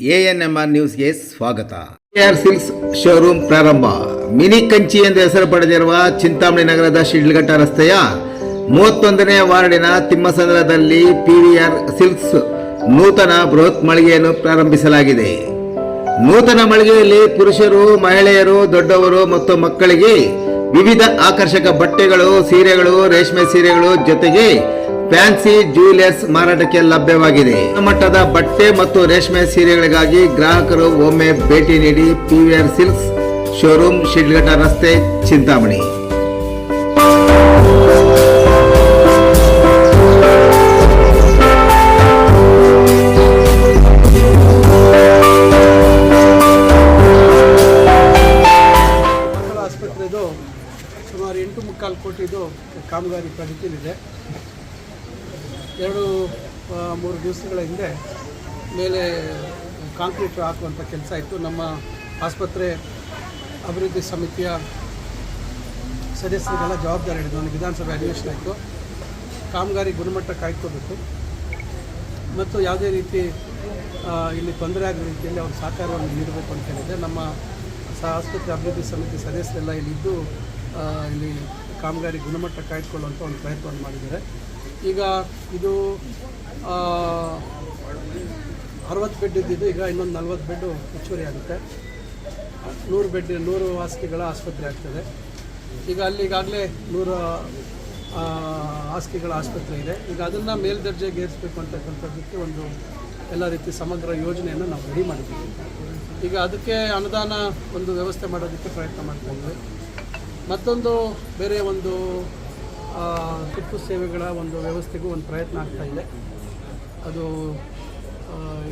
ANMR ನ್ಯೂಸ್ಗೆ ಸ್ವಾಗತ. K R silks showroom ಪ್ರಾರಂಭ. ಮಿನಿ ಕಂಚಿ ಎಂದು ಹೆಸರು ಪಡೆದಿರುವ ಚಿಂತಾಮಣಿ ನಗರದ ಶಿಡ್ಲಘಟ್ಟ ರಸ್ತೆಯ ಮೂವತ್ತೊಂದನೇ ವಾರ್ಡಿನ ತಿಮ್ಮಸಂದ್ರದಲ್ಲಿ ಪಿವಿಆರ್ ಸಿಲ್ಕ್ಸ್ ನೂತನ ಬೃಹತ್ ಮಳಿಗೆಯನ್ನು ಪ್ರಾರಂಭಿಸಲಾಗಿದೆ. ನೂತನ ಮಳಿಗೆಯಲ್ಲಿ ಪುರುಷರು, ಮಹಿಳೆಯರು, ದೊಡ್ಡವರು ಮತ್ತು ಮಕ್ಕಳಿಗೆ ವಿವಿಧ ಆಕರ್ಷಕ ಬಟ್ಟೆಗಳು, ಸೀರೆಗಳು, ರೇಷ್ಮೆ ಸೀರೆಗಳು ಜೊತೆಗೆ ಫ್ಯಾನ್ಸಿ ಜ್ಯುವೆಲರ್ಸ್ ಮಾರಾಟಕ್ಕೆ ಲಭ್ಯವಾಗಿದೆ. ಮಟ್ಟದ ಬಟ್ಟೆ ಮತ್ತು ರೇಷ್ಮೆ ಸೀರೆಗಳಿಗಾಗಿ ಗ್ರಾಹಕರು ಒಮ್ಮೆ ಭೇಟಿ ನೀಡಿ ಪಿವಿಆರ್ ಸಿಲ್ಕ್ಸ್ ಶೋರೂಮ್ ಶಿಡ್ಲಘಟ್ಟ ರಸ್ತೆ, ಚಿಂತಾಮಣಿ. ಆಸ್ಪತ್ರೆದು ಸುಮಾರು ಎಂಟು ಮುಕ್ಕಾಲು ಕೋಟಿದು ಕಾಮಗಾರಿ ಪ್ರಗತಿಯಲ್ಲಿದೆ ಮೂರು ದಿವಸಗಳ ಹಿಂದೆ ಮೇಲೆ ಕಾಂಕ್ರೀಟ್ ಹಾಕುವಂಥ ಕೆಲಸ ಇತ್ತು. ನಮ್ಮ ಆಸ್ಪತ್ರೆ ಅಭಿವೃದ್ಧಿ ಸಮಿತಿಯ ಸದಸ್ಯರಿಗೆಲ್ಲ ಜವಾಬ್ದಾರಿ ಹಿಡಿದು ಒಂದು ವಿಧಾನಸಭೆ ಅಧಿವೇಶನ ಆಯಿತು. ಕಾಮಗಾರಿ ಗುಣಮಟ್ಟ ಕಾಯ್ಕೋಬೇಕು ಮತ್ತು ಯಾವುದೇ ರೀತಿ ಇಲ್ಲಿ ತೊಂದರೆ ಆಗೋ ರೀತಿಯಲ್ಲಿ ಅವ್ರ ಸಹಕಾರವನ್ನು ನೀಡಬೇಕು ಅಂತ ಹೇಳಿದೆ ನಮ್ಮ ಸಹ ಆಸ್ಪತ್ರೆ ಅಭಿವೃದ್ಧಿ ಸಮಿತಿ ಸದಸ್ಯರೆಲ್ಲ ಇಲ್ಲಿದ್ದು ಇಲ್ಲಿ ಕಾಮಗಾರಿ ಗುಣಮಟ್ಟ ಕಾಯ್ದುಕೊಳ್ಳುವಂಥ ಒಂದು ಪ್ರಯತ್ನವನ್ನು ಮಾಡಿದ್ದಾರೆ. ಈಗ ಇದು ಅರವತ್ತು ಬೆಡ್ ಇದ್ದಿದ್ದು, ಈಗ ಇನ್ನೊಂದು ನಲ್ವತ್ತು ಬೆಡ್ಡು ಹೆಚ್ಚುವರಿ ಆಗುತ್ತೆ. ನೂರು ಬೆಡ್, ನೂರು ಹಾಸಿಗೆಗಳ ಆಸ್ಪತ್ರೆ ಆಗ್ತದೆ. ಈಗ ಅಲ್ಲಿ ಈಗಾಗಲೇ ನೂರು ಹಾಸಿಗೆಗಳ ಆಸ್ಪತ್ರೆ ಇದೆ. ಈಗ ಅದನ್ನು ಮೇಲ್ದರ್ಜೆಗೆ ಏರಿಸಬೇಕು ಅಂತಕ್ಕಂಥದ್ದಕ್ಕೆ ಒಂದು ಎಲ್ಲ ರೀತಿ ಸಮಗ್ರ ಯೋಜನೆಯನ್ನು ನಾವು ರೆಡಿ ಮಾಡಿದ್ದೀವಿ. ಈಗ ಅದಕ್ಕೆ ಅನುದಾನ ಒಂದು ವ್ಯವಸ್ಥೆ ಮಾಡೋದಕ್ಕೆ ಪ್ರಯತ್ನ ಮಾಡ್ತಾ ಇದ್ದೀವಿ. ಮತ್ತೊಂದು, ಬೇರೆ ಒಂದು ತುರ್ತು ಸೇವೆಗಳ ಒಂದು ವ್ಯವಸ್ಥೆಗೂ ಒಂದು ಪ್ರಯತ್ನ ಆಗ್ತಾ ಇದೆ. ಅದು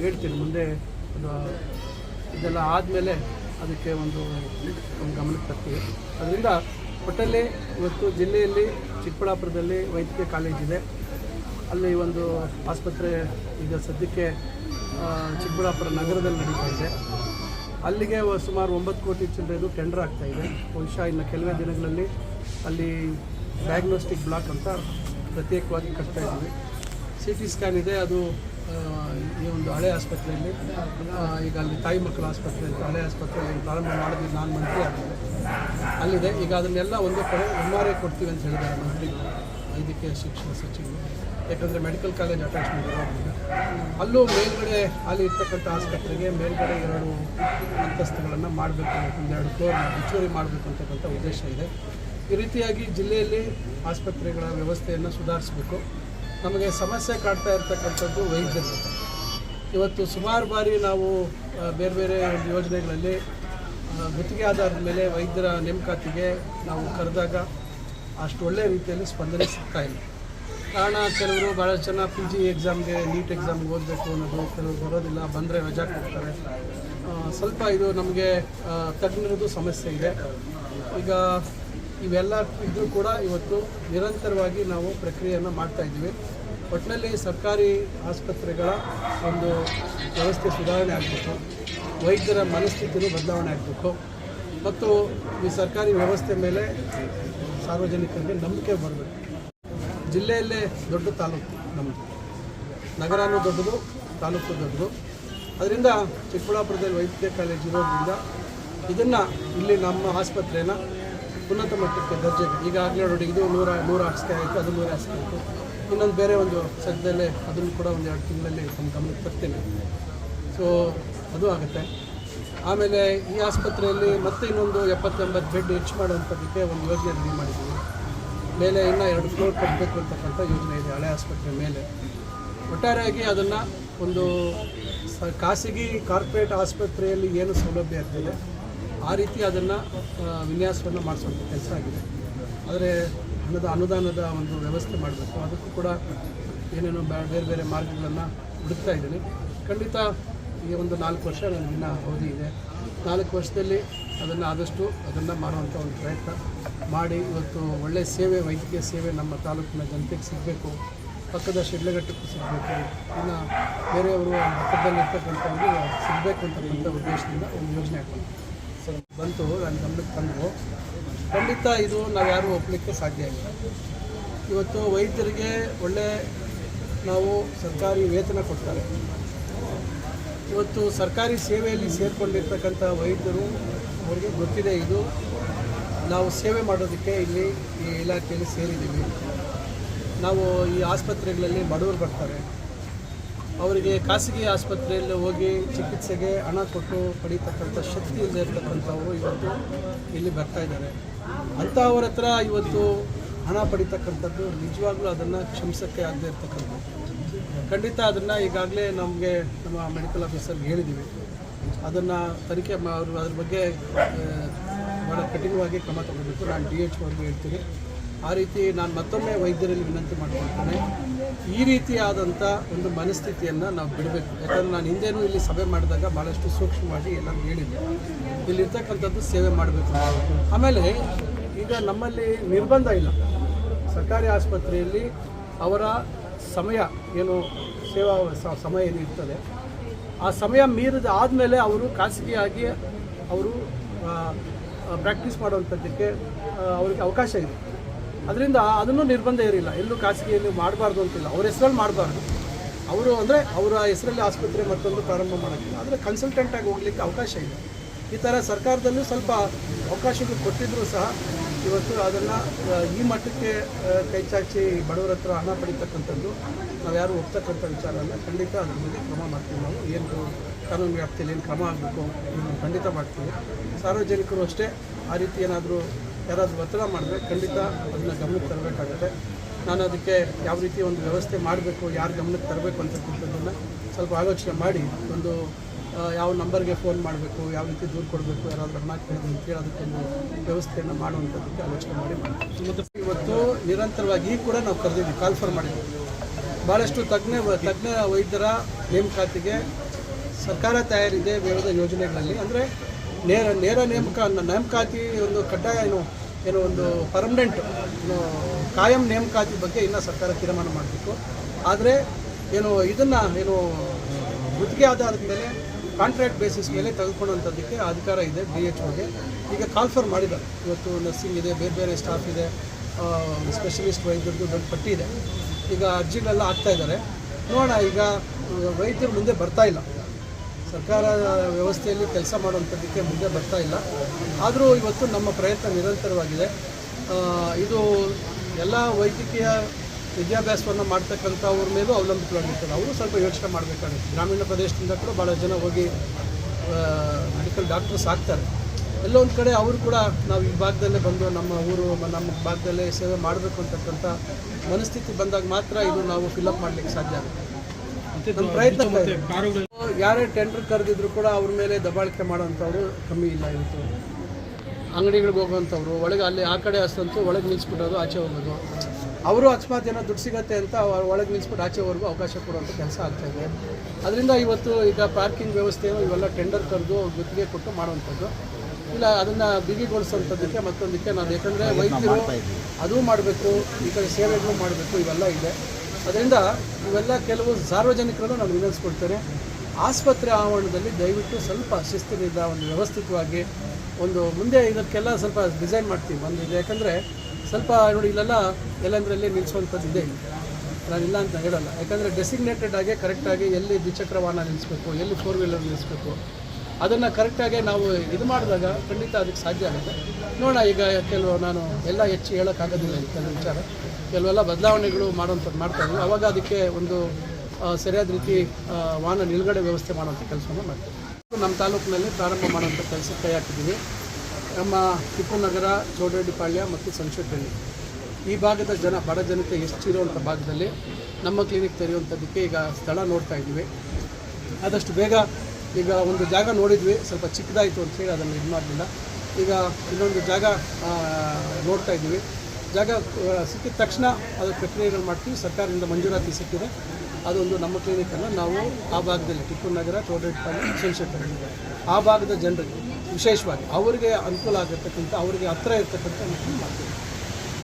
ಹೇಳ್ತೀನಿ ಮುಂದೆ ಅದು, ಇದೆಲ್ಲ ಆದಮೇಲೆ ಅದಕ್ಕೆ ಒಂದು ಒಂದು ಗಮನಕ್ಕೆ ತರ್ತೀವಿ. ಅದರಿಂದ ಒಟ್ಟಲ್ಲಿ ಇವತ್ತು ಜಿಲ್ಲೆಯಲ್ಲಿ ಚಿಕ್ಕಬಳ್ಳಾಪುರದಲ್ಲಿ ವೈದ್ಯಕೀಯ ಕಾಲೇಜ್ ಇದೆ. ಅಲ್ಲಿ ಒಂದು ಆಸ್ಪತ್ರೆ ಈಗ ಸದ್ಯಕ್ಕೆ ಚಿಕ್ಕಬಳ್ಳಾಪುರ ನಗರದಲ್ಲಿ ನಡೀತಾ ಇದೆ. ಅಲ್ಲಿಗೆ ಸುಮಾರು ಒಂಬತ್ತು ಕೋಟಿ ಚಿಲ್ಲರೆದು ಟೆಂಡರ್ ಆಗ್ತಾಯಿದೆ ಬಹುಶಃ ಇನ್ನು ಕೆಲವೇ ದಿನಗಳಲ್ಲಿ ಅಲ್ಲಿ ಡಯಾಗ್ನೋಸ್ಟಿಕ್ ಬ್ಲಾಕ್ ಅಂತ ಪ್ರತ್ಯೇಕವಾಗಿ ಕಟ್ತಾ ಇದ್ದೀವಿ. ಸಿ ಟಿ ಸ್ಕ್ಯಾನ್ ಇದೆ, ಅದು ಈ ಒಂದು ಹಳೆ ಆಸ್ಪತ್ರೆಯಲ್ಲಿ. ಈಗ ಅಲ್ಲಿ ತಾಯಿ ಮಕ್ಕಳ ಆಸ್ಪತ್ರೆ, ಹಳೆ ಆಸ್ಪತ್ರೆಯಲ್ಲಿ ಪ್ರಾರಂಭ ಮಾಡಿದ್ವಿ ನಾನು ಮಂತ್ರಿ ಆಗಿದೆ. ಅಲ್ಲಿದೆ. ಈಗ ಅದನ್ನೆಲ್ಲ ಒಂದೇ ಕಡೆ ಎಂ ಆರ್ ಐ ಕೊಡ್ತೀವಿ ಅಂತ ಹೇಳಿದ್ದಾರೆ ಮಂತ್ರಿ. ವೈದ್ಯಕೀಯ ಶಿಕ್ಷಣ ಸಚಿವರು. ಯಾಕಂದರೆ ಮೆಡಿಕಲ್ ಕಾಲೇಜ್ ಅಟ್ಯಾಚ್ಮೆಂಟ್ ಇರೋದ್ರಿಂದ ಅಲ್ಲೂ ಮೇಲ್ಗಡೆ ಅಲ್ಲಿ ಇರ್ತಕ್ಕಂಥ ಆಸ್ಪತ್ರೆಗೆ ಮೇಲ್ಗಡೆ ಎರಡು ಅಂತಸ್ತುಗಳನ್ನು ಮಾಡಬೇಕು ಒಂದೆರಡು ಫ್ಲೋರ್ ಹೆಚ್ಚುವರಿ ಮಾಡಬೇಕು ಅಂತಕ್ಕಂಥ ಉದ್ದೇಶ ಇದೆ. ಈ ರೀತಿಯಾಗಿ ಜಿಲ್ಲೆಯಲ್ಲಿ ಆಸ್ಪತ್ರೆಗಳ ವ್ಯವಸ್ಥೆಯನ್ನು ಸುಧಾರಿಸಬೇಕು. ನಮಗೆ ಸಮಸ್ಯೆ ಕಾಡ್ತಾ ಇರ್ತಕ್ಕಂಥದ್ದು ವೈದ್ಯರು. ಇವತ್ತು ಸುಮಾರು ಬಾರಿ ನಾವು ಬೇರೆ ಬೇರೆ ಯೋಜನೆಗಳಲ್ಲಿ ಗುತ್ತಿಗೆ ಆಧಾರದ ಮೇಲೆ ವೈದ್ಯರ ನೇಮಕಾತಿಗೆ ನಾವು ಕರೆದಾಗ ಅಷ್ಟು ಒಳ್ಳೆಯ ರೀತಿಯಲ್ಲಿ ಸ್ಪಂದನೆ ಸಿಗ್ತಾ ಇಲ್ಲ. ಕಾರಣ ಕೆಲವರು ಭಾಳ ಜನ ಪಿ ಜಿ ಎಕ್ಸಾಮ್ಗೆ ನೀಟ್ ಎಕ್ಸಾಮ್ಗೆ ಓದಬೇಕು ಅನ್ನೋದು, ಕೆಲವರು ಬರೋದಿಲ್ಲ, ಬಂದರೆ ರಜಾ ಕೊಡ್ತಾರೆ. ಸ್ವಲ್ಪ ಇದು ನಮಗೆ ತಜ್ಞರದ್ದು ಸಮಸ್ಯೆ ಇದೆ. ಈಗ ಇವೆಲ್ಲ ಇದು ಕೂಡ ಇವತ್ತು ನಿರಂತರವಾಗಿ ನಾವು ಪ್ರಕ್ರಿಯೆಯನ್ನು ಮಾಡ್ತಾ ಇದ್ದೀವಿ. ಒಟ್ಟಿನಲ್ಲಿ ಸರ್ಕಾರಿ ಆಸ್ಪತ್ರೆಗಳ ಒಂದು ವ್ಯವಸ್ಥೆ ಸುಧಾರಣೆ ಆಗಬೇಕು. ವೈದ್ಯರ ಮನಸ್ಥಿತಿನೂ ಬದಲಾವಣೆ ಆಗಬೇಕು. ಮತ್ತು ಈ ಸರ್ಕಾರಿ ವ್ಯವಸ್ಥೆ ಮೇಲೆ ಸಾರ್ವಜನಿಕರಿಗೆ ನಂಬಿಕೆ ಬರಬೇಕು. ಜಿಲ್ಲೆಯಲ್ಲೇ ದೊಡ್ಡ ತಾಲೂಕು ನಮ್ಮದು ನಗರನೂ ದೊಡ್ಡದು, ತಾಲೂಕು ದೊಡ್ಡದು. ಅದರಿಂದ ಚಿಕ್ಕಬಳ್ಳಾಪುರದಲ್ಲಿ ವೈದ್ಯಕೀಯ ಕಾಲೇಜ್ ಇರೋದ್ರಿಂದ ಇದನ್ನು ಇಲ್ಲಿ ನಮ್ಮ ಆಸ್ಪತ್ರೆನ ಉನ್ನತ ಮಟ್ಟಕ್ಕೆ ದರ್ಜೆಗೆ. ಈಗಾಗಲೇ ನೋಡಿ, ಇದು ನೂರ, ನೂರು ಹಾಸಿಗೆ ಆಯಿತು, ಅದು ನೂರು ಹಾಸಿಗೆ ಆಯಿತು. ಇನ್ನೊಂದು ಬೇರೆ ಒಂದು ಸದ್ಯದಲ್ಲೇ ಅದನ್ನು ಕೂಡ ಒಂದು ಎರಡು ತಿಂಗಳಲ್ಲಿ ನಮ್ಮ ಗಮನಕ್ಕೆ ತರ್ತೀನಿ ಸೊ ಅದು ಆಗುತ್ತೆ. ಆಮೇಲೆ ಈ ಆಸ್ಪತ್ರೆಯಲ್ಲಿ ಮತ್ತೆ ಇನ್ನೊಂದು ಎಪ್ಪತ್ತೆಂಬತ್ತು ಬೆಡ್ ಹೆಚ್ಚು ಮಾಡುವಂಥದ್ದಕ್ಕೆ ಒಂದು ಯೋಜನೆ ರೆಡಿ ಮಾಡಿದ್ದೀವಿ. ಮೇಲೆ ಇನ್ನೂ ಎರಡು ಫ್ಲೋರ್ ಕಟ್ಟಬೇಕು ಅಂತಕ್ಕಂಥ ಯೋಜನೆ ಇದೆ ಹಳೆ ಆಸ್ಪತ್ರೆ ಮೇಲೆ. ಒಟ್ಟಾರೆಯಾಗಿ ಅದನ್ನು ಒಂದು ಖಾಸಗಿ ಕಾರ್ಪೊರೇಟ್ ಆಸ್ಪತ್ರೆಯಲ್ಲಿ ಏನು ಸೌಲಭ್ಯ ಇರ್ತದೆ ಆ ರೀತಿ ಅದನ್ನು ವಿನ್ಯಾಸವನ್ನು ಮಾಡಿಸುವಂಥ ಕೆಲಸ ಆಗಿದೆ. ಆದರೆ ಹಣದ ಅನುದಾನದ ಒಂದು ವ್ಯವಸ್ಥೆ ಮಾಡಬೇಕು. ಅದಕ್ಕೂ ಕೂಡ ಏನೇನೋ ಬೇರೆ ಬೇರೆ ಮಾರ್ಗಗಳನ್ನು ಹುಡುಕ್ತಾ ಇದ್ದೀನಿ. ಖಂಡಿತ ಈ ಒಂದು ನಾಲ್ಕು ವರ್ಷ ನನಗಿನ್ನ ಅವಧಿ ಇದೆ. ನಾಲ್ಕು ವರ್ಷದಲ್ಲಿ ಅದನ್ನು ಆದಷ್ಟು ಅದನ್ನು ಮಾಡುವಂಥ ಒಂದು ಪ್ರಯತ್ನ ಮಾಡಿ, ಇವತ್ತು ಒಳ್ಳೆಯ ಸೇವೆ, ವೈದ್ಯಕೀಯ ಸೇವೆ ನಮ್ಮ ತಾಲೂಕಿನ ಜನತೆಗೆ ಸಿಗಬೇಕು. ಪಕ್ಕದ ಶಿಡ್ಲಘಟ್ಟಕ್ಕೂ ಸಿಗಬೇಕು. ಇನ್ನು ಬೇರೆಯವರು ಪಕ್ಕದಲ್ಲಿರ್ತಕ್ಕಂಥವ್ರಿಗೆ ಸಿಗಬೇಕು ಅಂತಕ್ಕಂಥ ಉದ್ದೇಶದಿಂದ ಒಂದು ಯೋಜನೆ ಹಾಕೊಂಡು ಸರ್ ಬಂತು, ನನ್ನ ಗಮನಕ್ಕೆ ತಂದು ಖಂಡಿತ ಇದು ನಾವು ಯಾರೂ ಒಪ್ಪಲಿಕ್ಕೆ ಸಾಧ್ಯ ಇಲ್ಲ. ಇವತ್ತು ವೈದ್ಯರಿಗೆ ಒಳ್ಳೆ ನಾವು ಸರ್ಕಾರಿ ವೇತನ ಕೊಡ್ತಾರೆ. ಇವತ್ತು ಸರ್ಕಾರಿ ಸೇವೆಯಲ್ಲಿ ಸೇರಿಕೊಂಡಿರ್ತಕ್ಕಂಥ ವೈದ್ಯರು ಅವರಿಗೆ ಗೊತ್ತಿದೆ ಇದು. ನಾವು ಸೇವೆ ಮಾಡೋದಕ್ಕೆ ಇಲ್ಲಿ ಈ ಇಲಾಖೆಯಲ್ಲಿ ಸೇರಿದ್ದೀವಿ. ನಾವು ಈ ಆಸ್ಪತ್ರೆಗಳಲ್ಲಿ ಬಡವರು ಬರ್ತಾರೆ. ಅವರಿಗೆ ಖಾಸಗಿ ಆಸ್ಪತ್ರೆಯಲ್ಲಿ ಹೋಗಿ ಚಿಕಿತ್ಸೆಗೆ ಹಣ ಕೊಟ್ಟು ಪಡೀತಕ್ಕಂಥ ಶಕ್ತಿ ಇಲ್ಲದೆ ಇರ್ತಕ್ಕಂಥವರು ಇವತ್ತು ಇಲ್ಲಿ ಬರ್ತಾ ಇದ್ದಾರೆ. ಅಂಥವ್ರ ಹತ್ರ ಇವತ್ತು ಹಣ ಪಡಿತಕ್ಕಂಥದ್ದು ನಿಜವಾಗ್ಲೂ ಅದನ್ನು ಕ್ಷಮಿಸೋಕ್ಕೆ ಆಗದೆ ಇರ್ತಕ್ಕಂಥದ್ದು. ಖಂಡಿತ ಅದನ್ನು ಈಗಾಗಲೇ ನಮಗೆ ನಮ್ಮ ಮೆಡಿಕಲ್ ಆಫೀಸರ್ಗೆ ಹೇಳಿದ್ದೀವಿ. ಅದನ್ನು ತನಿಖೆ ಅವರು ಅದ್ರ ಬಗ್ಗೆ ಭಾಳ ಕಠಿಣವಾಗಿ ಕ್ರಮ ತಗೋಬೇಕು ನಾನು ಡಿ ಎಚ್ ಅವ್ರಿಗೆ ಹೇಳ್ತೀನಿ. ಆ ರೀತಿ ನಾನು ಮತ್ತೊಮ್ಮೆ ವೈದ್ಯರಲ್ಲಿ ವಿನಂತಿ ಮಾಡ್ಕೊಳ್ತೇನೆ. ಈ ರೀತಿಯಾದಂಥ ಒಂದು ಮನಸ್ಥಿತಿಯನ್ನು ನಾವು ಬಿಡಬೇಕು. ಯಾಕಂದರೆ ನಾನು ಹಿಂದೇನೂ ಇಲ್ಲಿ ಸಭೆ ಮಾಡಿದಾಗ ಭಾಳಷ್ಟು ಸೂಕ್ಷ್ಮವಾಗಿ ಎಲ್ಲರೂ ಹೇಳಿದ್ದೆ. ಇಲ್ಲಿರ್ತಕ್ಕಂಥದ್ದು ಸೇವೆ ಮಾಡಬೇಕು ಆಮೇಲೆ ಈಗ ನಮ್ಮಲ್ಲಿ ನಿರ್ಬಂಧ ಇಲ್ಲ. ಸರ್ಕಾರಿ ಆಸ್ಪತ್ರೆಯಲ್ಲಿ ಅವರ ಸಮಯ ಏನು ಸೇವಾ ಸಮಯ ಏನು ಇರ್ತದೆ. ಆ ಸಮಯ ಮೀರಿದ ಆದಮೇಲೆ ಅವರು ಖಾಸಗಿಯಾಗಿ ಅವರು ಪ್ರಾಕ್ಟೀಸ್ ಮಾಡುವಂಥದ್ದಕ್ಕೆ ಅವರಿಗೆ ಅವಕಾಶ ಇದೆ. ಅದರಿಂದ ಅದನ್ನು ನಿರ್ಬಂಧ ಇರಲಿಲ್ಲ ಎಲ್ಲೂ ಖಾಸಗಿಯಲ್ಲಿ ಮಾಡಬಾರ್ದು ಅಂತಿಲ್ಲ. ಅವ್ರ ಹೆಸರಲ್ಲಿ ಮಾಡಬಾರ್ದು. ಅವರು ಅಂದರೆ ಅವರ ಹೆಸರಲ್ಲಿ ಆಸ್ಪತ್ರೆ ಮತ್ತೊಂದು ಪ್ರಾರಂಭ ಮಾಡೋಕ್ಕಿಲ್ಲ. ಆದರೆ ಕನ್ಸಲ್ಟೆಂಟಾಗಿ ಹೋಗ್ಲಿಕ್ಕೆ ಅವಕಾಶ ಇದೆ. ಈ ಥರ ಸರ್ಕಾರದಲ್ಲೂ ಸ್ವಲ್ಪ ಅವಕಾಶಗಳು ಕೊಟ್ಟಿದ್ದರೂ ಸಹ ಇವತ್ತು ಅದನ್ನು ಈ ಮಟ್ಟಕ್ಕೆ ಕೈ ಚಾಚಿ ಬಡವರ ಹತ್ರ ಹಣ ಪಡಿತಕ್ಕಂಥದ್ದು ನಾವು ಯಾರು ಒಪ್ತಕ್ಕಂಥ ವಿಚಾರ ಅಲ್ಲ. ಖಂಡಿತ ಅದ್ರ ಬಗ್ಗೆ ಕ್ರಮ ಮಾಡ್ತೀವಿ ನಾವು. ಏನು ಕಾನೂನು ವ್ಯಾಪ್ತಿಯಲ್ಲಿ ಏನು ಕ್ರಮ ಆಗಬೇಕು ಖಂಡಿತ ಮಾಡ್ತೀವಿ. ಸಾರ್ವಜನಿಕರು ಅಷ್ಟೇ ಆ ರೀತಿ ಏನಾದರೂ ಯಾರಾದರೂ ಒತ್ತಡ ಮಾಡಿದ್ರೆ ಖಂಡಿತ ಅದನ್ನು ಗಮನಕ್ಕೆ ತರಬೇಕಾಗುತ್ತೆ. ನಾನು ಅದಕ್ಕೆ ಯಾವ ರೀತಿ ಒಂದು ವ್ಯವಸ್ಥೆ ಮಾಡಬೇಕು, ಯಾರು ಗಮನಕ್ಕೆ ತರಬೇಕು ಅಂತಕ್ಕಂಥದ್ದನ್ನು ಸ್ವಲ್ಪ ಆಲೋಚನೆ ಮಾಡಿ, ಒಂದು ಯಾವ ನಂಬರ್ಗೆ ಫೋನ್ ಮಾಡಬೇಕು, ಯಾವ ರೀತಿ ದೂರು ಕೊಡಬೇಕು, ಯಾರಾದರೂ ಹಣ ಕೇಳಿದ್ರು ಹೇಳೋದಕ್ಕೆ ಅದಕ್ಕೊಂದು ವ್ಯವಸ್ಥೆಯನ್ನು ಮಾಡುವಂಥದ್ದಕ್ಕೆ ಆಲೋಚನೆ ಮಾಡಿ ಮತ್ತು ಇವತ್ತು ನಿರಂತರವಾಗಿ ಕೂಡ ನಾವು ಕರೆದಿದ್ವಿ ಕಾಲ್ಫರ್ ಮಾಡಿದ್ವಿ ಭಾಳಷ್ಟು ತಜ್ಞ ತಜ್ಞ ವೈದ್ಯರ ನೇಮಕಾತಿಗೆ ಸರ್ಕಾರ ತಯಾರಿದೆ, ವಿವಿಧ ಯೋಜನೆಗಳಲ್ಲಿ. ಅಂದರೆ ನೇರ ನೇರ ನೇಮಕ, ನೇಮಕಾತಿ ಒಂದು ಕಡ್ಡಾಯ ಏನು, ಏನೋ ಒಂದು ಪರ್ಮನೆಂಟ್ ಕಾಯಂ ನೇಮಕಾತಿ ಬಗ್ಗೆ ಇನ್ನೂ ಸರ್ಕಾರ ತೀರ್ಮಾನ ಮಾಡಬೇಕು. ಆದರೆ ಏನು ಇದನ್ನು ಏನು ಗುತ್ತಿಗೆ ಆಧಾರದ ಮೇಲೆ ಕಾಂಟ್ರಾಕ್ಟ್ ಬೇಸಿಸ್ ಮೇಲೆ ತೆಗೆದುಕೊಳ್ಳುವಂಥದ್ದಕ್ಕೆ ಅಧಿಕಾರ ಇದೆ ಡಿ ಎಚ್ ಒಗೆ. ಈಗ ಕಾಲ್ಫರ್ ಮಾಡಿದ್ದಾರೆ ಇವತ್ತು ನರ್ಸಿಂಗ್ ಇದೆ, ಬೇರೆ ಬೇರೆ ಸ್ಟಾಫ್ ಇದೆ ಸ್ಪೆಷಲಿಸ್ಟ್ ವೈದ್ಯರದ್ದು ದೊಡ್ಡ ಪಟ್ಟಿ ಇದೆ. ಈಗ ಅರ್ಜಿಗಳೆಲ್ಲ ಆಗ್ತಾ ಇದ್ದಾರೆ ನೋಡೋಣ, ಈಗ ವೈದ್ಯರು ಮುಂದೆ ಬರ್ತಾ ಇಲ್ಲ. ಸರ್ಕಾರ ವ್ಯವಸ್ಥೆಯಲ್ಲಿ ಕೆಲಸ ಮಾಡುವಂಥದ್ದಕ್ಕೆ ಮುಂದೆ ಬರ್ತಾ ಇಲ್ಲ. ಆದರೂ ಇವತ್ತು ನಮ್ಮ ಪ್ರಯತ್ನ ನಿರಂತರವಾಗಿದೆ. ಇದು ಎಲ್ಲ ವೈದ್ಯಕೀಯ ವಿದ್ಯಾಭ್ಯಾಸವನ್ನು ಮಾಡ್ತಕ್ಕಂಥವ್ರ ಮೇಲೂ ಅವಲಂಬಿತವಾಗಿರ್ತದೆ ಅವರು ಸ್ವಲ್ಪ ಯೋಚನೆ ಮಾಡಬೇಕಾಗುತ್ತೆ. ಗ್ರಾಮೀಣ ಪ್ರದೇಶದಿಂದ ಕೂಡ ಭಾಳ ಜನ ಹೋಗಿ ಮೆಡಿಕಲ್ ಡಾಕ್ಟರ್ಸ್ ಆಗ್ತಾರೆ. ಎಲ್ಲೊಂದು ಕಡೆ ಅವರು ಕೂಡ ನಾವು ಈ ಭಾಗದಲ್ಲೇ ಬಂದು ನಮ್ಮ ಊರು, ನಮ್ಮ ಭಾಗದಲ್ಲೇ ಸೇವೆ ಮಾಡಬೇಕು ಅಂತಕ್ಕಂಥ ಮನಸ್ಥಿತಿ ಬಂದಾಗ ಮಾತ್ರ ಇದು ನಾವು ಫಿಲಪ್ ಮಾಡಲಿಕ್ಕೆ ಸಾಧ್ಯ ಆಗುತ್ತೆ. ನಮ್ಮ ಪ್ರಯತ್ನ. ಯಾರೇ ಟೆಂಡರ್ ಕರೆದಿದ್ರು ಕೂಡ ಅವ್ರ ಮೇಲೆ ದಬಾಳಿಕೆ ಮಾಡುವಂಥವ್ರು ಕಮ್ಮಿ ಇಲ್ಲ ಇವತ್ತು. ಅಂಗಡಿಗಳಿಗೆ ಹೋಗುವಂಥವ್ರು ಒಳಗೆ ಅಲ್ಲಿ ಆ ಕಡೆ ಹಸ್ತಂತೂ ಒಳಗೆ ನಿಲ್ಲಿಸ್ಬಿಡೋದು ಆಚೆ ಹೋಗೋದು. ಅವರು ಅಕಸ್ಮಾತ್ ಏನೋ ದುಡ್ಡು ಸಿಗತ್ತೆ ಅಂತ ಅವ್ರ ಒಳಗೆ ನಿಲ್ಲಿಸ್ಬಿಟ್ಟು ಆಚೆವರೆಗೂ ಅವಕಾಶ ಕೊಡುವಂಥ ಕೆಲಸ ಆಗ್ತಾಯಿದೆ ಅದರಿಂದ ಇವತ್ತು ಈಗ ಪಾರ್ಕಿಂಗ್ ವ್ಯವಸ್ಥೆಯನ್ನು ಇವೆಲ್ಲ ಟೆಂಡರ್ ಕರೆದು ಗುತ್ತಿಗೆ ಕೊಟ್ಟು ಮಾಡುವಂಥದ್ದು. ಇಲ್ಲ ಅದನ್ನು ಬಿಗಿಗೊಳಿಸೋಂಥದ್ದಕ್ಕೆ ಮತ್ತೊಂದಕ್ಕೆ ನಾವು ಯಾಕಂದರೆ ವೈದ್ಯರು ಅದೂ ಮಾಡಬೇಕು ಈ ಕಡೆ ಸೇವೆಗಳು ಮಾಡಬೇಕು ಇವೆಲ್ಲ ಇದೆ. ಅದರಿಂದ ಇವೆಲ್ಲ ಕೆಲವು ಸಾರ್ವಜನಿಕರನ್ನು ನಾನು ವಿನಂತಿಸ್ಕೊಡ್ತೇನೆ ಆಸ್ಪತ್ರೆ ಆವರಣದಲ್ಲಿ ದಯವಿಟ್ಟು ಸ್ವಲ್ಪ ಶಿಸ್ತಿನಿಂದ ಒಂದು ವ್ಯವಸ್ಥಿತವಾಗಿ ಒಂದು ಮುಂದೆ ಇದಕ್ಕೆಲ್ಲ ಸ್ವಲ್ಪ ಡಿಸೈನ್ ಮಾಡ್ತೀವಿ. ಒಂದು ಇದು ಯಾಕಂದರೆ ಸ್ವಲ್ಪ ನೋಡಿ ಇಲ್ಲೆಲ್ಲ ಎಲ್ಲಂದ್ರಲ್ಲಿ ನಿಲ್ಲಿಸುವಂಥದ್ದು ಇದೆ ನಾನು ಇಲ್ಲ ಅಂತ ಹೇಳಲ್ಲ. ಯಾಕಂದರೆ ಡೆಸಿಗ್ನೇಟೆಡ್ ಆಗಿ ಕರೆಕ್ಟಾಗಿ ಎಲ್ಲಿ ದ್ವಿಚಕ್ರ ವಾಹನ ನಿಲ್ಲಿಸ್ಬೇಕು, ಎಲ್ಲಿ ಫೋರ್ ವೀಲರ್ ನಿಲ್ಲಿಸ್ಬೇಕು ಅದನ್ನು ಕರೆಕ್ಟಾಗಿ ನಾವು ಇದು ಮಾಡಿದಾಗ ಖಂಡಿತ ಅದಕ್ಕೆ ಸಾಧ್ಯ ಆಗುತ್ತೆ. ನೋಡೋಣ, ಈಗ ಕೆಲವು ನಾನು ಎಲ್ಲ ಹೆಚ್ಚು ಹೇಳೋಕ್ಕಾಗೋದಿಲ್ಲ ಈ ಕೆಲವು ವಿಚಾರ. ಕೆಲವೆಲ್ಲ ಬದಲಾವಣೆಗಳು ಮಾಡುವಂಥದ್ದು ಮಾಡ್ತಾ ಇದ್ದೀವಿ ಅವಾಗ ಅದಕ್ಕೆ ಒಂದು ಸರಿಯಾದ ರೀತಿ ವಾಹನ ನಿಲುಗಡೆ ವ್ಯವಸ್ಥೆ ಮಾಡುವಂಥ ಕೆಲಸವನ್ನು ಮಾಡ್ತೀವಿ. ನಮ್ಮ ತಾಲೂಕಿನಲ್ಲಿ ಪ್ರಾರಂಭ ಮಾಡುವಂಥ ಕೆಲಸ ಕೈ ಹಾಕಿದ್ದೀವಿ ನಮ್ಮ ಟಿಪ್ಪು ನಗರ ಚೌಡರೆಡ್ಡಿಪಾಳ್ಯ ಮತ್ತು ಸಂಶೋಧನೆ ಈ ಭಾಗದ ಜನ, ಬಡ ಜನತೆ ಹೆಚ್ಚಿರುವಂಥ ಭಾಗದಲ್ಲಿ ನಮ್ಮ ಕ್ಲಿನಿಕ್ ತೆರೆಯುವಂಥದ್ದಕ್ಕೆ ಈಗ ಸ್ಥಳ ನೋಡ್ತಾ ಇದ್ದೀವಿ. ಆದಷ್ಟು ಬೇಗ ಈಗ ಒಂದು ಜಾಗ ನೋಡಿದ್ವಿ, ಸ್ವಲ್ಪ ಚಿಕ್ಕದಾಯಿತು ಅಂತ ಹೇಳಿ ಅದನ್ನು ಇದು ಮಾಡಲಿಲ್ಲ. ಈಗ ಇನ್ನೊಂದು ಜಾಗ ನೋಡ್ತಾ ಇದ್ದೀವಿ. ಜಾಗ ಸಿಕ್ಕಿದ ತಕ್ಷಣ ಅದರ ಪ್ರಕ್ರಿಯೆಗಳು ಮಾಡ್ತೀವಿ. ಸರ್ಕಾರದಿಂದ ಮಂಜೂರಾತಿ ಸಿಕ್ಕಿದೆ. ಅದೊಂದು ನಮ್ಮ ಕ್ಲಿನಿಕನ್ನು ನಾವು ಆ ಭಾಗದಲ್ಲಿ ಟಿಪ್ಪು ನಗರ ಚೌಡರೆಡ್ಡಿಪಾಳ್ಯ ಸೆನ್ಸೆಟರ್ ಆ ಭಾಗದ ಜನರಿಗೆ ವಿಶೇಷವಾಗಿ ಅವರಿಗೆ ಅನುಕೂಲ ಆಗಿರ್ತಕ್ಕಂಥ ಅವರಿಗೆ ಹತ್ತಿರ ಇರ್ತಕ್ಕಂಥ ಮಾಡ್ತೀವಿ.